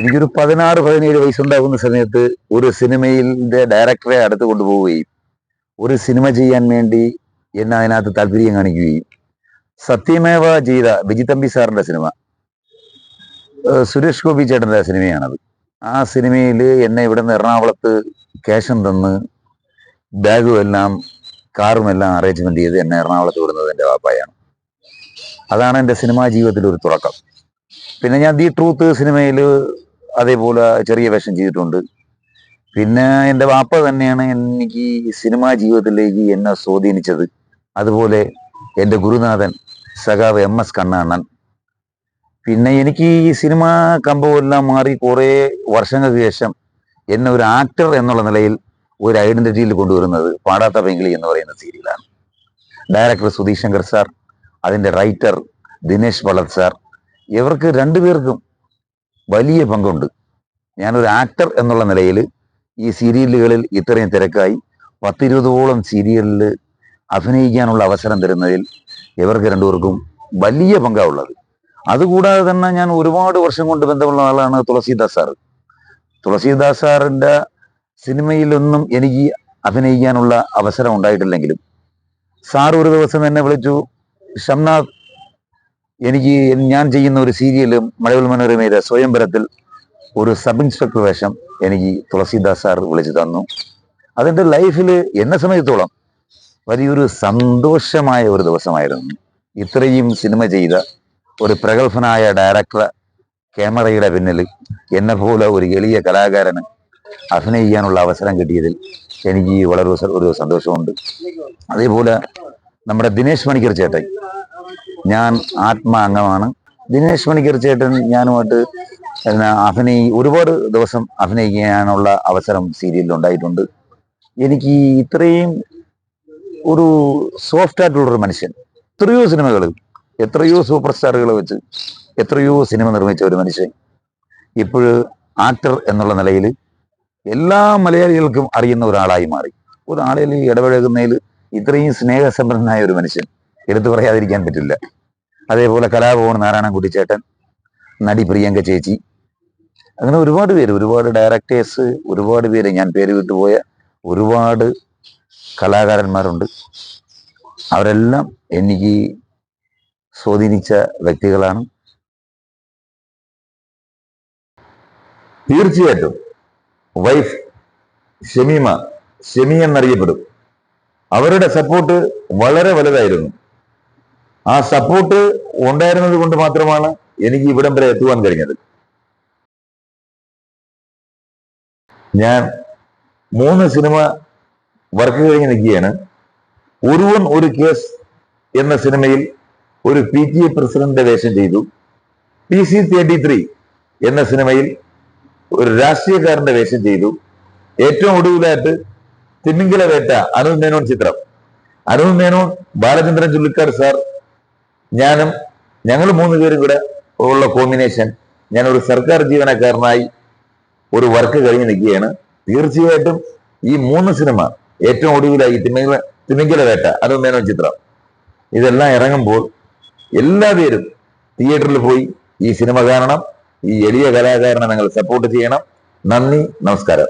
എനിക്കൊരു പതിനാറ് പതിനേഴ് വയസ്സുണ്ടാകുന്ന സമയത്ത് ഒരു സിനിമയിലെ ഡയറക്ടറെ അടുത്ത് കൊണ്ടുപോവുകയും ഒരു സിനിമ ചെയ്യാൻ വേണ്ടി എന്നെ അതിനകത്ത് താല്പര്യം കാണിക്കുകയും സത്യമേവ ചെയ്ത വിജിതമ്പി സാറിന്റെ സിനിമ. സുരേഷ് ഗോപി ചേട്ടന്റെ സിനിമയാണത്. ആ സിനിമയിൽ എന്നെ ഇവിടുന്ന് എറണാകുളത്ത് ക്യാഷം തന്ന് ബാഗും എല്ലാം കാറും എല്ലാം അറേഞ്ച്മെന്റ് ചെയ്ത് എന്നെ എറണാകുളത്ത് വിടുന്നത് എന്റെ വാപ്പായാണ്. അതാണ് എന്റെ സിനിമാ ജീവിതത്തിൽ ഒരു തുടക്കം. പിന്നെ ഞാൻ ദി ട്രൂത്ത് സിനിമയിൽ അതേപോലെ ചെറിയ വേഷം ചെയ്തിട്ടുണ്ട്. പിന്നെ എന്റെ വാപ്പ തന്നെയാണ് എനിക്ക് സിനിമാ ജീവിതത്തിലേക്ക് എന്നെ സ്വാധീനിച്ചത്. അതുപോലെ എന്റെ ഗുരുനാഥൻ സഖാവ് എം എസ് കണ്ണാണൻ. പിന്നെ എനിക്ക് ഈ സിനിമ കമ്പമെല്ലാം മാറി കുറേ വർഷങ്ങൾക്ക് ശേഷം എന്നെ ഒരു ആക്ടർ എന്നുള്ള നിലയിൽ ഒരു ഐഡന്റിറ്റിയിൽ കൊണ്ടുവരുന്നത് പാടാത്ത പെങ്കിളി എന്ന് പറയുന്ന സീരിയലാണ്. ഡയറക്ടർ സുധീഷ് ശങ്കർ സാർ അതിന്റെ റൈറ്റർ ദിനേശ് വളത് സാർ ഇവർക്ക് രണ്ടുപേർക്കും വലിയ പങ്കുണ്ട്. ഞാനൊരു ആക്ടർ എന്നുള്ള നിലയിൽ ഈ സീരിയലുകളിൽ ഇത്രയും തിരക്കായി പത്തിരുപതോളം സീരിയലിൽ അഭിനയിക്കാനുള്ള അവസരം തരുന്നതിൽ ഇവർക്ക് രണ്ടുപേർക്കും വലിയ പങ്കാണുള്ളത് അതുകൂടാതെ തന്നെ ഞാൻ ഒരുപാട് വർഷം കൊണ്ട് ബന്ധമുള്ള ആളാണ് തുളസീദാസ് സാറ്. തുളസീദാസ് സാറിന്റെ സിനിമയിലൊന്നും എനിക്ക് അഭിനയിക്കാനുള്ള അവസരം ഉണ്ടായിട്ടില്ലെങ്കിലും സാർ ഒരു ദിവസം എന്നെ വിളിച്ചു ഷംനാഥ് എനിക്ക് ഞാൻ ചെയ്യുന്ന ഒരു സീരിയലും മഴവിൽ മനോരമയിലെ സ്വയംവരത്തിൽ ഒരു സബ് ഇൻസ്പെക്ടർ വേഷം എനിക്ക് തുളസിദാസ് സാർ വിളിച്ചു തന്നു. അതെന്റെ ലൈഫിൽ എന്നെ സംബന്ധിച്ചോളം വലിയൊരു സന്തോഷമായ ഒരു ദിവസമായിരുന്നു. ഇത്രയും സിനിമ ചെയ്ത ഒരു പ്രഗത്ഭനായ ഡയറക്ടർ ക്യാമറയുടെ പിന്നിൽ എന്നെ പോലെ ഒരു എളിയ കലാകാരന് അഭിനയിക്കാനുള്ള അവസരം കിട്ടിയതിൽ എനിക്ക് വളരെ ഒരു സന്തോഷമുണ്ട്. അതേപോലെ നമ്മുടെ ദിനേശ് മണിക്കർ ചേട്ടൻ ഞാൻ ആത്മാ അംഗമാണ് ദിനേശ് മണിക്കർ ചേട്ടൻ ഞാനുമായിട്ട് അഭിനയി ഒരുപാട് ദിവസം അഭിനയിക്കാനുള്ള അവസരം സീരിയലിൽ ഉണ്ടായിട്ടുണ്ട് എനിക്ക് ഇത്രയും ഒരു സോഫ്റ്റ് ആയിട്ടുള്ളൊരു മനുഷ്യൻ. എത്രയോ സിനിമകൾ എത്രയോ സൂപ്പർ സ്റ്റാറുകൾ വെച്ച് എത്രയോ സിനിമ നിർമ്മിച്ച ഒരു മനുഷ്യൻ. ഇപ്പോൾ ആക്ടർ എന്നുള്ള നിലയിൽ എല്ലാ മലയാളികൾക്കും അറിയുന്ന ഒരാളായി മാറി. ഒരാളിൽ ഇടപഴകുന്നതിൽ ഇത്രയും സ്നേഹസമ്പന്നനായ ഒരു മനുഷ്യൻ. എടുത്തു പറയാതിരിക്കാൻ പറ്റില്ല. അതേപോലെ കലാഭവൻ നാരായണൻ ചേട്ടൻ നടി പ്രിയങ്ക ചേച്ചി അങ്ങനെ ഒരുപാട് പേര് ഒരുപാട് ഡയറക്ടേഴ്സ് ഒരുപാട് പേര് ഞാൻ പേര് വിട്ടുപോയ ഒരുപാട് കലാകാരന്മാരുണ്ട്. അവരെല്ലാം എനിക്ക് സ്വാധീനിച്ച വ്യക്തികളാണ്. തീർച്ചയായിട്ടും വൈഫ് ഷമീമ ഷെമി എന്നറിയപ്പെടും. അവരുടെ സപ്പോർട്ട് വളരെ വലുതായിരുന്നു. ആ സപ്പോർട്ട് ഉണ്ടായിരുന്നത് കൊണ്ട് മാത്രമാണ് എനിക്ക് ഇവിടം വരെ എത്തുവാൻ കഴിഞ്ഞത്. ഞാൻ മൂന്ന് സിനിമ വർക്ക് കഴിഞ്ഞ് നിൽക്കുകയാണ്. ഒരുവൻ ഒരു കേസ് എന്ന സിനിമയിൽ ഒരു പി ടി എ പ്രസിഡന്റിന്റെ വേഷം ചെയ്തു. പി സി തേർട്ടി ത്രീ എന്ന സിനിമയിൽ ഒരു രാഷ്ട്രീയക്കാരന്റെ വേഷം ചെയ്തു. ഏറ്റവും ഒടുവിലായിട്ട് തിമിംഗില വേട്ട അനുൽ മേനോൻ ചിത്രം. അരുൺ മേനോൻ ബാലചന്ദ്രൻ ചുള്ളിക്കാട് സാർ ഞാനും ഞങ്ങൾ മൂന്ന് പേരും കൂടെ ഉള്ള കോമ്പിനേഷൻ ഞാൻ ഒരു സർക്കാർ ജീവനക്കാരനായി ഒരു വർക്ക് കഴിഞ്ഞ് നിൽക്കുകയാണ്. തീർച്ചയായിട്ടും ഈ മൂന്ന് സിനിമ ഏറ്റവും ഒടുവിലായി തിമിംഗല തിമിംഗല വേട്ട അനൂപ് മേനോ ചിത്രം. ഇതെല്ലാം ഇറങ്ങുമ്പോൾ എല്ലാവരും തിയേറ്ററിൽ പോയി ഈ സിനിമ കാണണം. ഈ എളിയ കലാകാരനെ നിങ്ങൾ സപ്പോർട്ട് ചെയ്യണം. നന്ദി നമസ്കാരം.